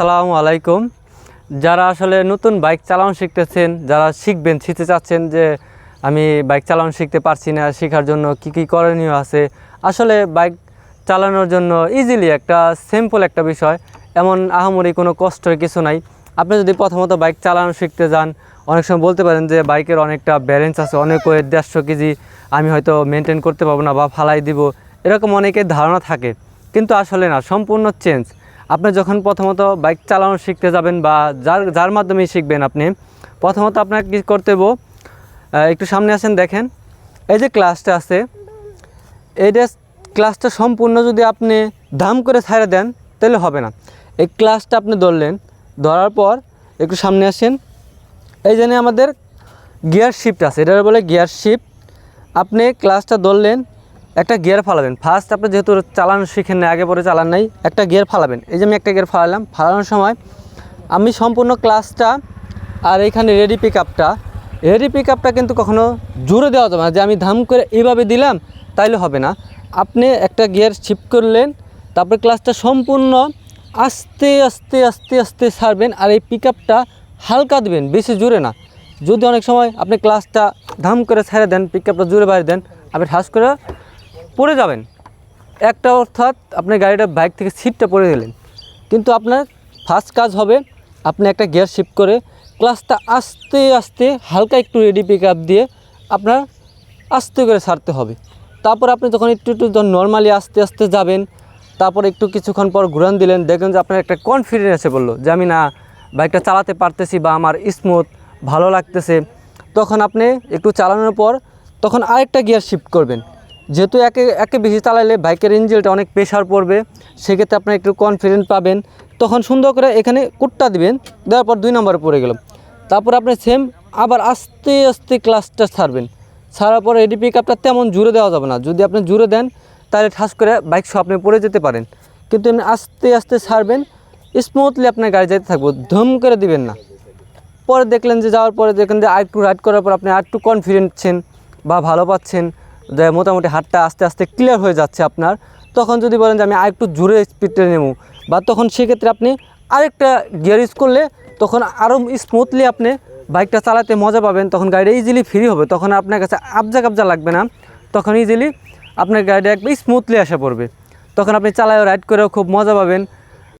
আসসালামু আলাইকুম। যারা আসলে নতুন বাইক চালানো শিখতেছেন, যারা শিখবেন, শিখতে চাচ্ছেন যে আমি বাইক চালানো শিখতে পারছি না, শেখার জন্য কি কি করণীয় আছে, আসলে বাইক চালানোর জন্য ইজিলি একটা সিম্পল একটা বিষয়। এমন আহামরি কোনো কষ্টের কিছু নাই। আপনি যদি প্রথমত বাইক চালানো শিখতে যান, অনেক সময় বলতে পারেন যে বাইকের অনেকটা ব্যালেন্স আছে, অনেক ওয়েট দেড়শো কেজি, আমি হয়তো মেনটেন করতে পারব না বা ফালাই দিব, এরকম অনেকের ধারণা থাকে। কিন্তু আসলে না, সম্পূর্ণ চেঞ্জ আপনি যখন প্রথমত বাইক চালানো শিখতে যাবেন বা যার যার মাধ্যমে শিখবেন আপনি, প্রথমত আপনাকে কী করতে হব একটু সামনে আসেন, দেখেন। এই যে ক্লাসটা আছে এইটা ক্লাসটা সম্পূর্ণ যদি আপনি দাম করে ছাড়ে দেন, তাহলে হবে না। এই ক্লাসটা আপনি ধরলেন, ধরার পর একটু সামনে আসেন। এই জন্য আমাদের গিয়ার শিফট আছে এটা বলে গিয়ার শিফট আপনি ক্লাসটা ধরলেন একটা গিয়ার ফালাবেন। ফার্স্ট আপনি যেহেতু চালানো শিখেন না আগে পরে চালান নাই, একটা গিয়ার ফালাবেন। এই যে আমি একটা গিয়ার ফালালাম, ফালানোর সময় আমি সম্পূর্ণ ক্লাসটা আর এখানে রেডি পিক আপটা রেডি পিক আপটা কিন্তু কখনো জোরে দেওয়া যাবে না। যে আমি ধাম করে এইভাবে দিলাম, তাইলে হবে না। আপনি একটা গিয়ার শিফট করলেন, তারপর ক্লাসটা সম্পূর্ণ আস্তে আস্তে আস্তে আস্তে ছাড়বেন আর এই পিক আপটা হালকা দেবেন, বেশি জোরে না। যদি অনেক সময় আপনি ক্লাসটা ধাম করে ছেড়ে দেন পিক আপটা জোরে বাইরে দেন, আপনি ঠাস করে পড়ে যাবেন। একটা অর্থাৎ আপনি গাড়িটা বাইক থেকে সিটটা পড়ে দিলেন কিন্তু আপনার ফার্স্ট কাজ হবে, আপনি একটা গিয়ার শিফট করে ক্লাসটা আস্তে আস্তে হালকা একটু রেডি পিক আপ দিয়ে আপনার আস্তে করে ছাড়তে হবে। তারপর আপনি যখন একটু একটু নর্মালি আস্তে আস্তে যাবেন, তারপর একটু কিছুক্ষণ পর ঘুরান দিলেন দেখবেন যে আপনার একটা কনফিডেন্স এসে বলল যে আমি না বাইকটা চালাতে পারতেছি বা আমার স্মুথ ভালো লাগতেছে। তখন আপনি একটু চালানোর পর তখন আরেকটা গিয়ার শিফট করবেন। যেহেতু একে একে বেশি চালালে বাইকের ইঞ্জিনটা অনেক প্রেশার পড়বে, সেক্ষেত্রে আপনার একটু কনফিডেন্ট পাবেন। তখন সুন্দর করে এখানে কুটটা দিবেন, দেওয়ার পর দুই নম্বরে পড়ে গেলাম তারপর আপনি সেম আবার আস্তে আস্তে ক্লাসটা ছাড়বেন। ছাড়ার পরে এডি পিক আপটা তেমন জুড়ে দেওয়া যাবে না। যদি আপনি জুড়ে দেন, তাহলে ঠাস করে বাইক সহ আপনি পড়ে যেতে পারেন। কিন্তু এমনি আস্তে আস্তে ছাড়বেন স্মুথলি আপনার গাড়ি যেতে থাকব, ধুম করে দিবেন না। পরে দেখলেন যে, যাওয়ার পরে দেখলেন যে, আর একটু রাইড করার পর আপনি আর একটু কনফিডেন্টছেন বা ভালো পাচ্ছেন। যে মোটামুটি হাতটা আস্তে আস্তে ক্লিয়ার হয়ে যাচ্ছে আপনার, তখন যদি বলেন যে আমি আর একটু জোরে স্পিডে নেব, বা তখন সেক্ষেত্রে আপনি আরেকটা গিয়ার ইউজ করলে তখন আরও স্মুথলি আপনি বাইকটা চালাতে মজা পাবেন, তখন গাড়িটা ইজিলি ফ্রি হবে, তখন আপনার কাছে আবজা কাবজা লাগবে না, তখন ইজিলি আপনার গাড়িটা একবার স্মুথলি আসা পড়বে। তখন আপনি চালায় রাইড করেও খুব মজা পাবেন